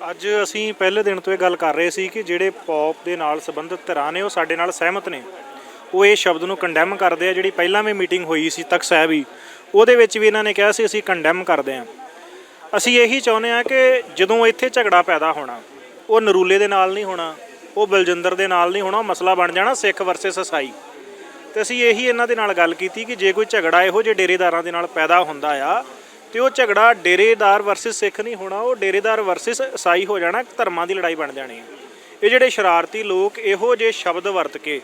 ਅੱਜ ਅਸੀਂ ਪਹਿਲੇ ਦਿਨ ਤੋਂ ਇਹ ਗੱਲ ਕਰ ਰਹੇ ਸੀ ਕਿ ਜਿਹੜੇ ਪੌਪ ਦੇ ਨਾਲ ਸੰਬੰਧਿਤ ਧਿਰਾਂ ਨੇ ਉਹ ਸਾਡੇ ਨਾਲ ਸਹਿਮਤ ਨੇ। ਉਹ ਇਹ ਸ਼ਬਦ ਨੂੰ ਕੰਡੈਮ ਕਰਦੇ ਆ, ਜਿਹੜੀ ਪਹਿਲਾਂ ਵੀ ਮੀਟਿੰਗ ਹੋਈ ਸੀ ਤਖਤ ਸਾਹਿਬ ਹੀ ਉਹਦੇ ਵਿੱਚ ਵੀ ਇਹਨਾਂ ਨੇ ਕਿਹਾ ਸੀ, ਅਸੀਂ ਕੰਡੈਮ ਕਰਦੇ ਆ। ਅਸੀਂ ਇਹੀ ਚਾਹੁੰਦੇ ਆ ਕਿ ਜਦੋਂ ਇੱਥੇ ਝਗੜਾ ਪੈਦਾ ਹੋਣਾ, ਉਹ ਨਰੂਲੇ ਦੇ ਨਾਲ ਨਹੀਂ ਹੋਣਾ, ਉਹ ਬਲਜਿੰਦਰ ਦੇ ਨਾਲ ਨਹੀਂ ਹੋਣਾ, ਉਹ ਮਸਲਾ ਬਣ ਜਾਣਾ ਸਿੱਖ ਵਰਸਸ ਈਸਾਈ। ਤੇ ਅਸੀਂ ਇਹੀ ਇਹਨਾਂ ਦੇ ਨਾਲ ਗੱਲ ਕੀਤੀ ਕਿ ਜੇ ਕੋਈ ਝਗੜਾ ਇਹੋ ਜਿਹੇ ਡੇਰੇਦਾਰਾਂ ਦੇ ਨਾਲ ਪੈਦਾ ਹੁੰਦਾ ਆ ਤੇ ਉਹ ਝਗੜਾ ਡੇਰੇਦਾਰ ਵਰਸਸ ਸਿੱਖ ਨਹੀਂ ਹੋਣਾ, ਉਹ ਡੇਰੇਦਾਰ ਵਰਸਸ ਈਸਾਈ ਹੋ ਜਾਣਾ ਧਰਮਾਂ ਦੀ ਲੜਾਈ ਬਣ ਜਾਣੀ ਹੈ। ਇਹ ਜਿਹੜੇ ਸ਼ਰਾਰਤੀ ਲੋਕ ਇਹੋ ਜਿਹੇ ਸ਼ਬਦ ਵਰਤ ਕੇ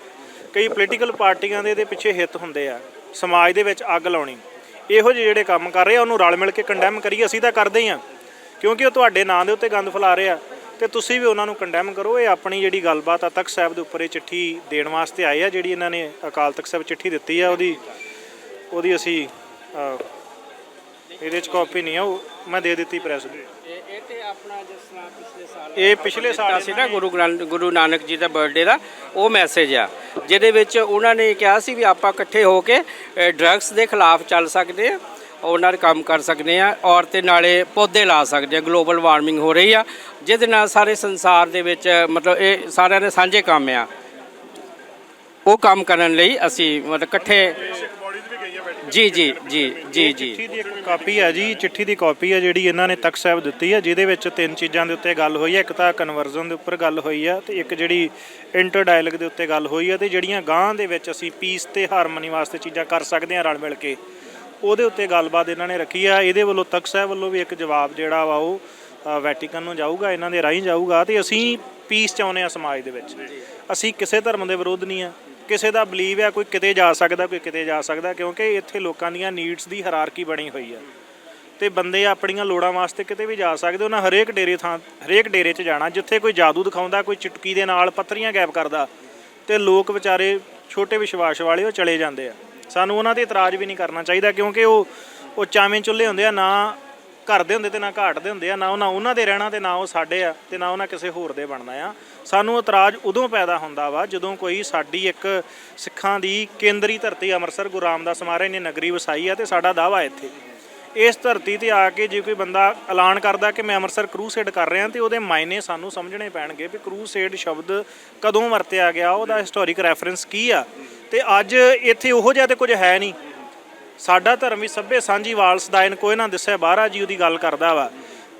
ਕਈ ਪੋਲੀਟੀਕਲ ਪਾਰਟੀਆਂ ਦੇ ਇਹਦੇ ਪਿੱਛੇ ਹਿੱਤ ਹੁੰਦੇ ਆ, ਸਮਾਜ ਦੇ ਵਿੱਚ ਅੱਗ ਲਾਉਣੀ। ਇਹੋ ਜਿਹੇ ਜਿਹੜੇ ਕੰਮ ਕਰ ਰਹੇ ਆ, ਉਹਨੂੰ ਰਲ ਮਿਲ ਕੇ ਕੰਡੈਮ ਕਰੀਏ, ਅਸੀਂ ਤਾਂ ਕਰਦੇ ਹੀ ਆ। ਕਿਉਂਕਿ ਉਹ ਤੁਹਾਡੇ ਨਾਂ ਦੇ ਉੱਤੇ ਗੰਦ ਫੈਲਾ ਰਹੇ ਆ, ਤੇ ਤੁਸੀਂ ਵੀ ਉਹਨਾਂ ਨੂੰ ਕੰਡੈਮ ਕਰੋ। ਇਹ ਆਪਣੀ ਜਿਹੜੀ ਗੱਲਬਾਤ ਆ, ਤਖਤ ਸਾਹਿਬ ਦੇ ਉੱਪਰ ਇਹ ਚਿੱਠੀ ਦੇਣ ਵਾਸਤੇ ਆਏ ਆ, ਜਿਹੜੀ ਇਹਨਾਂ ਨੇ ਅਕਾਲ ਤਖਤ ਸਾਹਿਬ ਚਿੱਠੀ ਦਿੱਤੀ ਆ, ਉਹਦੀ ਉਹਦੀ ਅਸੀਂ ਇਹਦੇ ਚ ਕਾਪੀ ਨਹੀਂ ਆ ਉਹ ਮੈਂ ਦੇ ਦਿੱਤੀ ਪ੍ਰੈਸ ਨੂੰ। ਇਹ ਇਹ ਤੇ ਆਪਣਾ ਜਿਸ ਤਰ੍ਹਾਂ ਪਿਛਲੇ ਸਾਲ ਇਹ ਪਿਛਲੇ ਸਾਲ ਸੀ ਨਾ। ਗੁਰੂ ਗ੍ਰੰਥ ਗੁਰੂ ਨਾਨਕ ਜੀ ਦਾ ਬਰਥਡੇ ਦਾ ਉਹ ਮੈਸੇਜ ਆ। ਜਿਹਦੇ ਵਿੱਚ ਉਹਨਾਂ ਨੇ ਕਿਹਾ ਸੀ ਵੀ ਆਪਾਂ ਇਕੱਠੇ ਹੋ ਕੇ ਡਰੱਗਸ ਦੇ ਖਿਲਾਫ ਚੱਲ ਸਕਦੇ ਆ ਉਹਨਾਂ ਦੇ ਕੰਮ ਕਰ ਸਕਦੇ ਆ ਔਰ ਤੇ ਨਾਲੇ ਪੌਦੇ ਲਾ ਸਕਦੇ ਆ ਗਲੋਬਲ ਵਾਰਮਿੰਗ ਹੋ ਰਹੀ ਆ ਜਿਹਦੇ ਨਾਲ ਸਾਰੇ ਸੰਸਾਰ ਦੇ ਵਿੱਚ ਮਤਲਬ ਇਹ ਸਾਰਿਆਂ ਦੇ ਸਾਂਝੇ ਕੰਮ ਆ। ਉਹ ਕੰਮ ਕਰਨ ਲਈ ਅਸੀਂ ਮਤਲਬ ਇਕੱਠੇ ਜੀ ਜੀ ਜੀ ਜੀ ਜੀ। ਚਿੱਠੀ ਦੀ ਇੱਕ ਕਾਪੀ ਹੈ ਜੀ ਚਿੱਠੀ ਦੀ ਕਾਪੀ ਹੈ ਜਿਹੜੀ ਇਹਨਾਂ ਨੇ ਤਖਤ ਸਾਹਿਬ ਦਿੱਤੀ ਹੈ ਜਿਹਦੇ ਵਿੱਚ ਤਿੰਨ ਚੀਜ਼ਾਂ ਦੇ ਉੱਤੇ ਗੱਲ ਹੋਈ ਹੈ ਇੱਕ ਤਾਂ ਕਨਵਰਜ਼ਨ ਦੇ ਉੱਪਰ ਗੱਲ ਹੋਈ ਹੈ ਤੇ ਇੱਕ ਜਿਹੜੀ ਇੰਟਰ ਡਾਇਲੌਗ ਦੇ ਉੱਤੇ ਗੱਲ ਹੋਈ ਹੈ ਤੇ ਜਿਹੜੀਆਂ ਗਾਂ ਦੇ ਵਿੱਚ ਅਸੀਂ ਪੀਸ ਤੇ ਹਾਰਮਨੀ ਵਾਸਤੇ ਚੀਜ਼ਾਂ ਕਰ ਸਕਦੇ ਹਾਂ ਰਲ ਮਿਲ ਕੇ। ਉਹਦੇ ਉੱਤੇ ਗੱਲਬਾਤ ਇਹਨਾਂ ਨੇ ਰੱਖੀ ਆ। ਇਹਦੇ ਵੱਲੋਂ ਤਖਤ ਸਾਹਿਬ ਵੱਲੋਂ ਵੀ ਇੱਕ ਜਵਾਬ ਜਿਹੜਾ ਵਾ ਉਹ ਵੈਟੀਕਨ ਨੂੰ ਜਾਊਗਾ ਇਹਨਾਂ ਦੇ ਰਾਹੀਂ ਜਾਊਗਾ ਤੇ ਅਸੀਂ ਪੀਸ ਚਾਹੁੰਦੇ ਆ ਸਮਾਜ ਦੇ ਵਿੱਚ। ਅਸੀਂ ਕਿਸੇ ਧਰਮ ਦੇ ਵਿਰੋਧ ਨਹੀਂ ਆ। ਕਿਸੇ ਦਾ ਬਲੀਵ ਹੈ ਕੋਈ ਕਿਤੇ ਜਾ ਸਕਦਾ, ਕੋਈ ਕਿਤੇ ਜਾ ਸਕਦਾ, ਕਿਉਂਕਿ ਇੱਥੇ ਲੋਕਾਂ ਦੀਆਂ ਨੀਡਸ ਦੀ ਹਰਾਰਕੀ ਬਣੀ ਹੋਈ ਆ। ਤੇ ਬੰਦੇ ਆਪਣੀਆਂ ਲੋੜਾਂ ਵਾਸਤੇ ਕਿਤੇ ਵੀ ਜਾ ਸਕਦੇ, ਉਹਨਾਂ ਹਰੇਕ ਡੇਰੇ ਥਾਂ, ਹਰੇਕ ਡੇਰੇ 'ਚ ਜਾਣਾ, ਜਿੱਥੇ ਕੋਈ ਜਾਦੂ ਦਿਖਾਉਂਦਾ, ਕੋਈ ਚੁਟਕੀ ਦੇ ਨਾਲ ਪੱਤਰੀਆਂ ਗਾਇਬ ਕਰਦਾ, ਤੇ ਲੋਕ ਵਿਚਾਰੇ ਛੋਟੇ ਵਿਸ਼ਵਾਸ ਵਾਲੇ ਉਹ ਚਲੇ ਜਾਂਦੇ ਆ। ਸਾਨੂੰ ਉਹਨਾਂ ਤੇ ਇਤਰਾਜ਼ ਵੀ ਨਹੀਂ ਕਰਨਾ ਚਾਹੀਦਾ, ਕਿਉਂਕਿ ਉਹ ਉਹ ਚਾਵੇਂ ਚੁੱਲ੍ਹੇ ਹੁੰਦੇ ਆ, ਨਾ ਘਰ ਦੇ ਹੁੰਦੇ ਤੇ ਨਾ ਘਾਟ ਦੇ ਹੁੰਦੇ ਆ, ਨਾ ਉਹਨਾਂ ਉਹਨਾਂ ਦੇ ਰਹਿਣਾ ਤੇ ਨਾ ਉਹ ਸਾਡੇ ਆ ਤੇ ਨਾ ਉਹਨਾਂ ਕਿਸੇ ਹੋਰ ਦੇ ਬਣਨਾ ਆ। ਸਾਨੂੰ ਇਤਰਾਜ਼ ਉਦੋਂ ਪੈਦਾ ਹੁੰਦਾ ਵਾ ਜਦੋਂ ਕੋਈ ਸਾਡੀ ਇੱਕ ਸਿੱਖਾਂ ਦੀ ਕੇਂਦਰੀ ਧਰਤੀ ਅੰਮ੍ਰਿਤਸਰ ਗੁਰੂ ਰਾਮਦਾਸ ਮਹਾਰਾਜ ਨੇ ਨਗਰੀ ਵਸਾਈ ਆ ਤੇ ਸਾਡਾ ਦਾਵਾ ਇੱਥੇ। ਇਸ ਧਰਤੀ ਤੇ ਆ ਕੇ ਜੇ ਕੋਈ ਬੰਦਾ ਐਲਾਨ ਕਰਦਾ ਕਿ ਮੈਂ ਅੰਮ੍ਰਿਤਸਰ ਕਰੂਸੇਡ ਕਰ ਰਿਹਾ ਤੇ ਉਹਦੇ ਮਾਇਨੇ ਸਾਨੂੰ ਸਮਝਣੇ ਪੈਣਗੇ ਵੀ ਕਰੂਸੇਡ ਸ਼ਬਦ ਕਦੋਂ ਵਰਤਿਆ ਗਿਆ, ਉਹਦਾ ਹਿਸਟੋਰਿਕ ਰੈਫਰੈਂਸ ਕੀ ਆ? ਤੇ ਅੱਜ ਇੱਥੇ ਉਹੋ ਜਿਹਾ ਤੇ ਕੁਝ ਹੈ ਨਹੀਂ। ਸਾਡਾ ਧਰਮ ਵੀ ਸਭੇ ਸਾਂਝੀ ਵਾਲਸ ਸਦਾਇਨ ਕੋਈ ਨਾ ਦਿਸੈ, ਬਾਹਰਾ ਜੀ ਉਹਦੀ ਗੱਲ ਕਰਦਾ ਵਾ।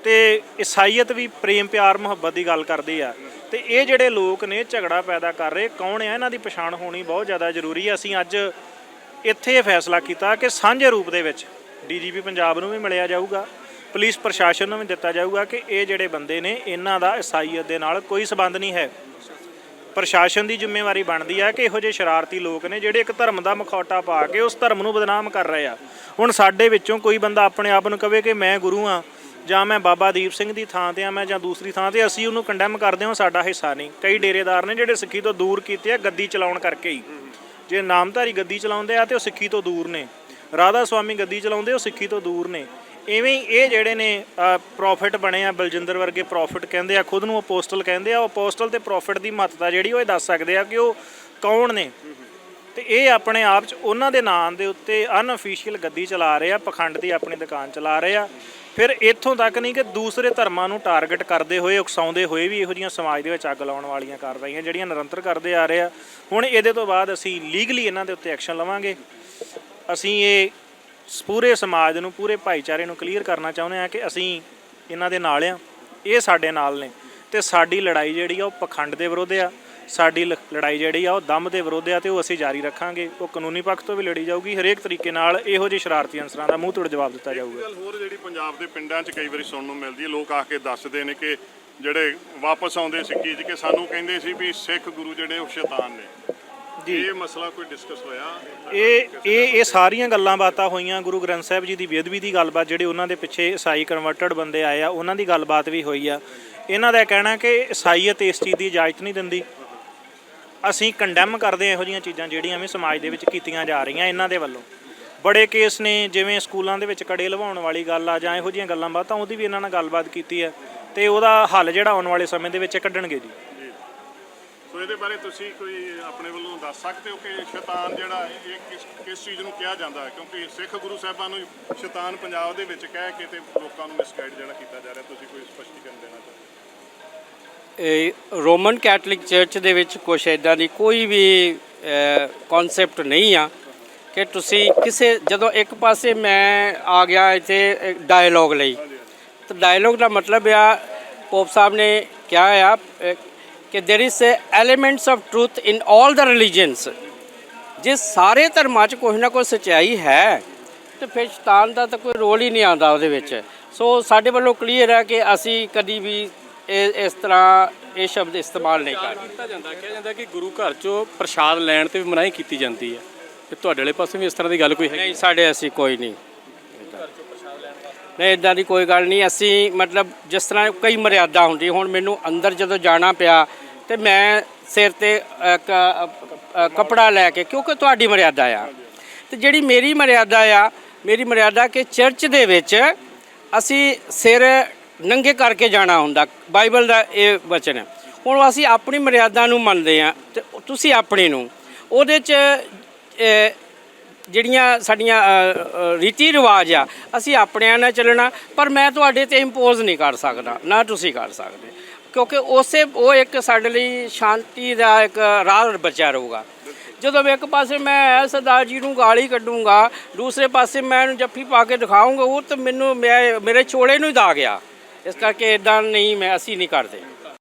ਤੇ ਈਸਾਈਅਤ ਵੀ ਪ੍ਰੇਮ, ਪਿਆਰ, ਮੁਹੱਬਤ ਦੀ ਗੱਲ ਕਰਦੀ ਆ। ਤੇ ਇਹ ਜਿਹੜੇ ਲੋਕ ਨੇ, ਝਗੜਾ ਪੈਦਾ ਕਰ ਰਹੇ, ਕੌਣ ਆ? ਇਹਨਾਂ ਦੀ ਪਛਾਣ ਹੋਣੀ ਬਹੁਤ ਜ਼ਿਆਦਾ ਜ਼ਰੂਰੀ ਹੈ ਅਸੀਂ ਅੱਜ ਇੱਥੇ ਇਹ ਫੈਸਲਾ ਕੀਤਾ ਕਿ ਸਾਂਝੇ ਰੂਪ ਦੇ ਵਿੱਚ ਡੀਜੀਪੀ ਪੰਜਾਬ ਨੂੰ ਵੀ ਮਿਲਿਆ ਜਾਊਗਾ, ਪੁਲਿਸ ਪ੍ਰਸ਼ਾਸਨ ਨੂੰ ਵੀ ਦਿੱਤਾ ਜਾਊਗਾ ਕਿ ਇਹ ਜਿਹੜੇ ਬੰਦੇ ਨੇ, ਇਹਨਾਂ ਦਾ ਈਸਾਈਅਤ ਦੇ ਨਾਲ ਕੋਈ ਸਬੰਧ ਨਹੀਂ ਹੈ। ਪ੍ਰਸ਼ਾਸਨ ਦੀ ਜ਼ਿੰਮੇਵਾਰੀ ਬਣਦੀ ਆ ਕਿ ਇਹੋ ਜਿਹੇ ਸ਼ਰਾਰਤੀ ਲੋਕ ਨੇ ਜਿਹੜੇ ਇੱਕ ਧਰਮ ਦਾ ਮਖੌਟਾ ਪਾ ਕੇ ਉਸ ਧਰਮ ਨੂੰ ਬਦਨਾਮ ਕਰ ਰਹੇ ਆ। ਹੁਣ ਸਾਡੇ ਵਿੱਚੋਂ ਕੋਈ ਬੰਦਾ ਆਪਣੇ ਆਪ ਨੂੰ ਕਵੇ ਕਿ ਮੈਂ ਗੁਰੂ ਆ ਜਾਂ ਮੈਂ ਬਾਬਾ ਦੀਪ ਸਿੰਘ ਦੀ ਥਾਂ ਤੇ ਆ ਮੈਂ ਜਾਂ ਦੂਸਰੀ ਥਾਂ ਤੇ ਅਸੀਂ ਉਹਨੂੰ ਕੰਡੈਮ ਕਰਦੇ ਹਾਂ ਸਾਡਾ ਹਿੱਸਾ ਨਹੀਂ। ਕਈ ਡੇਰੇਦਾਰ ਨੇ ਜਿਹੜੇ ਸਿੱਖੀ ਤੋਂ ਦੂਰ ਕੀਤੇ ਆ, ਗੱਦੀ ਚਲਾਉਣ ਕਰਕੇ ਹੀ। ਜੇ ਨਾਮਧਾਰੀ ਗੱਦੀ ਚਲਾਉਂਦੇ ਆ ਤੇ ਉਹ ਸਿੱਖੀ ਤੋਂ ਦੂਰ ਨੇ। ਰਾਧਾ ਸਵਾਮੀ ਗੱਦੀ ਚਲਾਉਂਦੇ ਉਹ ਸਿੱਖੀ ਤੋਂ ਦੂਰ ਨੇ। ਇਵੇਂ ਹੀ ਇਹ ਜਿਹੜੇ ਨੇ ਪ੍ਰੋਫਿਟ ਬਣੇ ਆ, ਬਲਜਿੰਦਰ ਵਰਗੇ ਪ੍ਰੋਫਿਟ ਕਹਿੰਦੇ ਆ, ਖੁਦ ਨੂੰ ਅਪੋਸਟਲ ਕਹਿੰਦੇ ਆ, ਉਹ ਅਪੋਸਟਲ ਤੇ ਪ੍ਰੋਫਿਟ ਦੀ ਮਹੱਤਤਾ ਜਿਹੜੀ ਉਹ ਇਹ ਦੱਸ ਸਕਦੇ ਆ ਕਿ ਉਹ ਕੌਣ ਨੇ। ਤੇ ਇਹ ਆਪਣੇ ਆਪ ਚ ਉਹਨਾਂ ਦੇ ਨਾਂ ਦੇ ਉੱਤੇ ਅਨਅਫੀਸ਼ੀਅਲ ਗੱਦੀ ਚਲਾ ਰਹੇ ਆ, ਪਖੰਡ ਦੀ ਆਪਣੀ ਦੁਕਾਨ ਚਲਾ ਰਹੇ ਆ। ਫਿਰ ਇੱਥੋਂ ਤੱਕ ਨਹੀਂ ਕਿ ਦੂਸਰੇ ਧਰਮਾਂ ਨੂੰ ਟਾਰਗੇਟ ਕਰਦੇ ਹੋਏ, ਉਕਸਾਉਂਦੇ ਹੋਏ ਵੀ ਇਹੋ ਜਿਹੀਆਂ ਸਮਾਜ ਦੇ ਵਿੱਚ ਅੱਗ ਲਾਉਣ ਵਾਲੀਆਂ ਕਾਰਵਾਈਆਂ ਜਿਹੜੀਆਂ ਨਿਰੰਤਰ ਕਰਦੇ ਆ ਰਹੇ ਆ। ਹੁਣ ਇਹਦੇ ਤੋਂ ਬਾਅਦ ਅਸੀਂ ਲੀਗਲੀ ਇਹਨਾਂ ਦੇ ਉੱਤੇ ਐਕਸ਼ਨ ਲਵਾਂਗੇ। ਅਸੀਂ ਇਹ ਪੂਰੇ ਸਮਾਜ ਨੂੰ ਪੂਰੇ ਭਾਈਚਾਰੇ ਨੂੰ ਕਲੀਅਰ ਕਰਨਾ ਚਾਹੁੰਦੇ ਆ ਕਿ ਅਸੀਂ ਇਹਨਾਂ ਦੇ ਨਾਲ ਆ ਇਹ ਸਾਡੇ ਨਾਲ ਨੇ ਤੇ ਸਾਡੀ ਲੜਾਈ ਜਿਹੜੀ ਆ ਉਹ ਪਖੰਡ ਦੇ ਵਿਰੁੱਧ ਆ। ਸਾਡੀ ਲੜਾਈ ਜਿਹੜੀ ਆ ਉਹ ਦਮ ਦੇ ਵਿਰੁੱਧ ਆ ਤੇ ਉਹ ਅਸੀਂ ਜਾਰੀ ਰੱਖਾਂਗੇ। ਉਹ ਕਾਨੂੰਨੀ ਪੱਖ ਤੋਂ ਵੀ ਲੜੀ ਜਾਊਗੀ। ਹਰੇਕ ਤਰੀਕੇ ਨਾਲ ਇਹੋ ਜਿਹੇ ਸ਼ਰਾਰਤੀ ਅਨਸਰਾਂ ਦਾ ਮੂੰਹ ਤੋੜ ਜਵਾਬ ਦਿੱਤਾ ਜਾਊਗਾ। ਗੱਲ ਹੋਰ ਜਿਹੜੀ ਪੰਜਾਬ ਦੇ ਪਿੰਡਾਂ 'ਚ ਕਈ ਵਾਰੀ ਸੁਣਨ ਨੂੰ ਮਿਲਦੀ ਹੈ ਲੋਕ ਆ ਕੇ ਦੱਸਦੇ ਨੇ ਕਿ ਜਿਹੜੇ ਵਾਪਸ ਆਉਂਦੇ ਸਿੱਖੀ 'ਚ ਕਿ ਸਾਨੂੰ ਕਹਿੰਦੇ ਸੀ ਵੀ ਸਿੱਖ ਗੁਰੂ ਜਿਹੜੇ ਉਹ ਸ਼ੈਤਾਨ ਨੇ। ਇਹ ਮਸਲਾ ਕੋਈ ਡਿਸਕਸ ਹੋਇਆ? ਇਹ ਇਹ ਇਹ ਸਾਰੀਆਂ ਗੱਲਾਂ ਬਾਤਾਂ ਹੋਈਆਂ ਗੁਰੂ ਗ੍ਰੰਥ ਸਾਹਿਬ ਜੀ ਦੀ ਬੇਅਦਬੀ ਦੀ ਗੱਲਬਾਤ ਜਿਹੜੇ ਉਹਨਾਂ ਦੇ ਪਿੱਛੇ ਈਸਾਈ ਕਨਵਰਟਡ ਬੰਦੇ ਆਏ ਆ ਉਹਨਾਂ ਦੀ ਗੱਲਬਾਤ ਵੀ ਹੋਈ ਆ। ਇਹਨਾਂ ਦਾ ਕਹਿਣਾ ਕਿ ਈਸਾਈਅਤ ਇਸ ਚੀਜ਼ ਦੀ ਇਜਾਜ਼ਤ ਨਹੀਂ ਦਿੰਦੀ। ਅਸੀਂ ਕੰਡੈਮ ਕਰਦੇ ਹਾਂ ਇਹੋ ਜਿਹੀਆਂ ਚੀਜ਼ਾਂ ਜਿਹੜੀਆਂ ਵੀ ਸਮਾਜ ਦੇ ਵਿੱਚ ਕੀਤੀਆਂ ਜਾ ਰਹੀਆਂ ਇਹਨਾਂ ਦੇ ਵੱਲੋਂ। ਬੜੇ ਕੇਸ ਨੇ ਜਿਵੇਂ ਸਕੂਲਾਂ ਦੇ ਵਿੱਚ ਕੜੇ ਲਵਾਉਣ ਵਾਲੀ ਗੱਲ ਆ ਜਾਂ ਇਹੋ ਜਿਹੀਆਂ ਗੱਲਾਂ ਬਾਤਾਂ ਉਹਦੀ ਵੀ ਇਹਨਾਂ ਨਾਲ ਗੱਲਬਾਤ ਕੀਤੀ ਹੈ ਤੇ ਉਹਦਾ ਹੱਲ ਜਿਹੜਾ ਆਉਣ ਵਾਲੇ ਸਮੇਂ ਦੇ ਵਿੱਚ ਕੱਢਣਗੇ ਜੀ। ਸੋ ਇਹਦੇ ਬਾਰੇ ਤੁਸੀਂ ਕੋਈ ਆਪਣੇ ਵੱਲੋਂ ਦੱਸ ਸਕਦੇ ਹੋ ਕਿ ਸ਼ੈਤਾਨ ਜਿਹੜਾ ਇਹ ਇਹ ਕਿਸ ਕਿਸ ਚੀਜ਼ ਨੂੰ ਕਿਹਾ ਜਾਂਦਾ ਹੈ? ਕਿਉਂਕਿ ਸਿੱਖ ਗੁਰੂ ਸਾਹਿਬਾਨ ਨੂੰ ਸ਼ੈਤਾਨ ਪੰਜਾਬ ਦੇ ਵਿੱਚ ਕਹਿ ਕੇ ਤੇ ਲੋਕਾਂ ਨੂੰ ਮਿਸਗਾਈਡ ਜਿਹੜਾ ਕੀਤਾ ਜਾ ਰਿਹਾ ਤੁਸੀਂ ਕੋਈ ਸਪਸ਼ਟੀਕਰਨ ਦੇਣਾ ਚਾਹੁੰਦੇ ਇਹ ਰੋਮਨ ਕੈਥੋਲਿਕ ਚਰਚ ਦੇ ਵਿੱਚ ਕੁਛ ਇਦਾਂ ਦੀ ਕੋਈ ਵੀ ਕਨਸੈਪਟ ਨਹੀਂ ਆ ਕਿ ਤੁਸੀਂ ਕਿਸੇ ਜਦੋਂ ਇੱਕ ਪਾਸੇ ਮੈਂ ਆ ਗਿਆ ਇੱਥੇ ਡਾਇਲੋਗ ਲਈ ਤਾਂ ਡਾਇਲੋਗ ਦਾ ਮਤਲਬ ਆ ਪੋਪ ਸਾਹਿਬ ਨੇ ਕਿਹਾ ਆ ਕਿ there is elements of truth in all the religions ਜੇ ਸਾਰੇ ਧਰਮਾਂ 'ਚ ਕੋਈ ਨਾ ਕੋਈ ਸਚਾਈ ਹੈ ਤੇ ਫਿਰ ਸ਼ੈਤਾਨ ਦਾ ਤਾਂ ਕੋਈ ਰੋਲ ਹੀ ਨਹੀਂ ਆਉਂਦਾ ਉਹਦੇ ਵਿੱਚ ਸੋ ਸਾਡੇ ਵੱਲੋਂ ਕਲੀਅਰ ਹੈ ਕਿ ਅਸੀਂ ਕਦੀ ਵੀ ਇਹ ਇਸ ਤਰ੍ਹਾਂ ਇਹ ਸ਼ਬਦ ਇਸਤੇਮਾਲ ਨਹੀਂ ਕਰਦੇ ਕੀਤਾ ਜਾਂਦਾ ਕਿਹਾ ਜਾਂਦਾ ਕਿ ਗੁਰੂ ਘਰ ਚੋਂ ਪ੍ਰਸ਼ਾਦ ਲੈਣ ਤੇ ਵੀ ਮਨਾਹੀ ਕੀਤੀ ਜਾਂਦੀ ਹੈ ਤੇ ਤੁਹਾਡੇ ਵਾਲੇ ਪਾਸੇ ਵੀ ਇਸ ਤਰ੍ਹਾਂ ਦੀ ਗੱਲ ਕੋਈ ਹੈ ਨਹੀਂ ਸਾਡੇ ਅਸੀਂ ਕੋਈ ਨਹੀਂ ਨਹੀਂ ਇਦਾਂ ਦੀ ਕੋਈ ਗੱਲ ਨਹੀਂ। ਅਸੀਂ ਮਤਲਬ ਜਿਸ ਤਰ੍ਹਾਂ ਕਈ ਮਰਿਆਦਾ ਹੁੰਦੀ ਹੁਣ ਮੈਨੂੰ ਅੰਦਰ ਜਦੋਂ ਜਾਣਾ ਪਿਆ ਤੇ ਮੈਂ ਸਿਰ ਤੇ ਇੱਕ, ਕੱਪੜਾ ਲੈ ਕੇ ਕਿਉਂਕਿ ਤੁਹਾਡੀ ਮਰਿਆਦਾ ਆ। ਤੇ ਜਿਹੜੀ ਮੇਰੀ ਮਰਿਆਦਾ ਆ ਮੇਰੀ ਮਰਿਆਦਾ ਕਿ ਚਰਚ ਦੇ ਵਿੱਚ ਅਸੀਂ ਸਿਰ ਨੰਗੇ ਕਰਕੇ ਜਾਣਾ ਹੁੰਦਾ। ਬਾਈਬਲ ਦਾ ਇਹ ਵਚਨ ਹੈ। ਹੁਣ ਅਸੀਂ ਆਪਣੀ ਮਰਿਆਦਾ ਨੂੰ ਮੰਨਦੇ ਆ ਤੇ ਤੁਸੀਂ ਆਪਣੀ ਨੂੰ। ਉਹਦੇ ਚ ਜਿਹੜੀਆਂ ਸਾਡੀਆਂ ਰੀਤੀ ਰਿਵਾਜ ਆ, ਅਸੀਂ ਆਪਣਿਆਂ ਨਾਲ ਚੱਲਣਾ, ਪਰ ਮੈਂ ਤੁਹਾਡੇ ਤੇ ਇੰਪੋਜ਼ ਨਹੀਂ ਕਰ ਸਕਦਾ, ਨਾ ਤੁਸੀਂ ਕਰ ਸਕਦੇ। ਕਿਉਂਕਿ ਉਸੇ, ਉਹ ਇੱਕ ਸਾਡੇ ਲਈ ਸ਼ਾਂਤੀ ਦਾ ਇੱਕ ਰਾਹ ਬਚਿਆ ਰਹੂਗਾ। ਜਦੋਂ ਇੱਕ ਪਾਸੇ ਮੈਂ ਸਰਦਾਰ ਜੀ ਨੂੰ ਗਾਲੀ ਕੱਢੂੰਗਾ, ਦੂਸਰੇ ਪਾਸੇ ਮੈਂ ਇਹਨੂੰ ਜੱਫੀ ਪਾ ਕੇ ਦਿਖਾਉਂਗਾ ਉਹ ਤਾਂ ਮੈਨੂੰ, ਮੈਂ, ਮੇਰੇ ਛੋਲੇ ਨੂੰ ਹੀ ਦਾ ਗਿਆ। ਇਸ ਕਰਕੇ ਇਦਾਂ ਨਹੀਂ ਮੈਂ, ਅਸੀਂ ਨਹੀਂ ਕਰਦੇ।